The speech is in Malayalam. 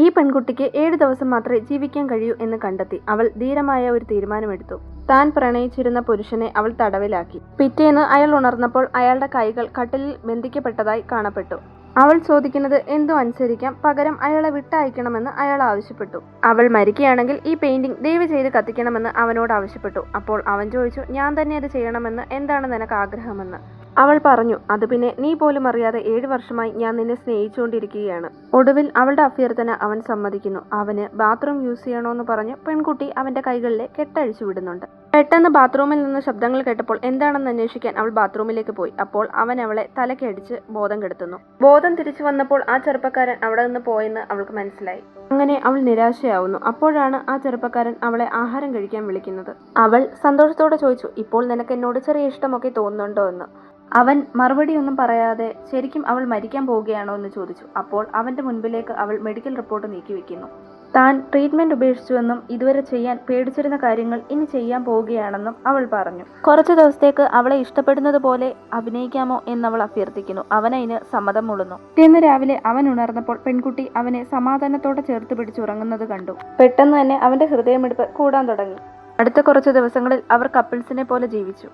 ഈ പെൺകുട്ടിക്ക് ഏഴ് ദിവസം മാത്രമേ ജീവിക്കാൻ കഴിയൂ എന്ന് കണ്ടെത്തി അവൾ ധീരമായ ഒരു തീരുമാനമെടുത്തു. താൻ പ്രണയിച്ചിരുന്ന പുരുഷനെ അവൾ തടവിലാക്കി. പിറ്റേന്ന് അയാൾ ഉണർന്നപ്പോൾ അയാളുടെ കൈകൾ കട്ടിലിൽ ബന്ധിക്കപ്പെട്ടതായി കാണപ്പെട്ടു. അവൾ ചോദിക്കുന്നത് എന്തോ അനുസരിക്കാം? പകരം അയാളെ വിട്ടയക്കണമെന്ന് അയാൾ ആവശ്യപ്പെട്ടു. അവൾ മരിക്കുകയാണെങ്കിൽ ഈ പെയിന്റിംഗ് ദയവ് ചെയ്ത് കത്തിക്കണമെന്ന് അവനോട് ആവശ്യപ്പെട്ടു. അപ്പോൾ അവൻ ചോദിച്ചു ഞാൻ തന്നെ അത് ചെയ്യണമെന്ന്? എന്താണ് നിനക്ക് ആഗ്രഹമെന്ന്? അവൾ പറഞ്ഞു അത് പിന്നെ നീ പോലും അറിയാതെ ഏഴു വർഷമായി ഞാൻ നിന്നെ സ്നേഹിച്ചുകൊണ്ടിരിക്കുകയാണ്. ഒടുവിൽ അവളുടെ അഭ്യർത്ഥന അവൻ സമ്മതിക്കുന്നു. അവന് ബാത്റൂം യൂസ് ചെയ്യണമെന്ന് പറഞ്ഞ് പെൺകുട്ടി അവന്റെ കൈകളിലെ കെട്ടഴിച്ചു വിടുന്നുണ്ട്. പെട്ടെന്ന് ബാത്റൂമിൽ നിന്ന് ശബ്ദങ്ങൾ കേട്ടപ്പോൾ എന്താണെന്ന് അന്വേഷിക്കാൻ അവൾ ബാത്റൂമിലേക്ക് പോയി. അപ്പോൾ അവൻ അവളെ തലക്കടിച്ച് ബോധം കെടുത്തുന്നു. ബോധം തിരിച്ചു വന്നപ്പോൾ ആ ചെറുപ്പക്കാരൻ അവിടെ നിന്ന് പോയെന്ന് അവൾക്ക് മനസ്സിലായി. അങ്ങനെ അവൾ നിരാശയാവുന്നു. അപ്പോഴാണ് ആ ചെറുപ്പക്കാരൻ അവളെ ആഹാരം കഴിക്കാൻ വിളിക്കുന്നത്. അവൾ സന്തോഷത്തോടെ ചോദിച്ചു ഇപ്പോൾ നിനക്ക് എന്നോട് ചെറിയ ഇഷ്ടമൊക്കെ തോന്നുന്നുണ്ടോ? എന്ന്. അവൻ മറുപടിയൊന്നും പറയാതെ ശരിക്കും അവൾ മരിക്കാൻ പോവുകയാണോ എന്ന് ചോദിച്ചു. അപ്പോൾ അവന്റെ മുൻപിലേക്ക് അവൾ മെഡിക്കൽ റിപ്പോർട്ട് നീക്കിവെക്കുന്നു താൻ ട്രീറ്റ്മെന്റ് ഉപേക്ഷിച്ചുവെന്നും ഇതുവരെ ചെയ്യാൻ പേടിച്ചിരുന്ന കാര്യങ്ങൾ ഇനി ചെയ്യാൻ പോവുകയാണെന്നും അവൾ പറഞ്ഞു. കുറച്ച് ദിവസത്തേക്ക് അവളെ ഇഷ്ടപ്പെടുന്നത് പോലെ അഭിനയിക്കാമോ എന്നവൾ അഭ്യർത്ഥിക്കുന്നു. അവനതിന് സമ്മതം മുളുന്നു. പിറ്റേന്ന് രാവിലെ അവൻ ഉണർന്നപ്പോൾ പെൺകുട്ടി അവനെ സമാധാനത്തോടെ ചേർത്ത് പിടിച്ചുറങ്ങുന്നത് കണ്ടു. പെട്ടെന്ന് തന്നെ അവന്റെ ഹൃദയമെടുപ്പ് കൂടാൻ തുടങ്ങി. അടുത്ത കുറച്ച് ദിവസങ്ങളിൽ അവർ കപ്പിൾസിനെ പോലെ ജീവിച്ചു.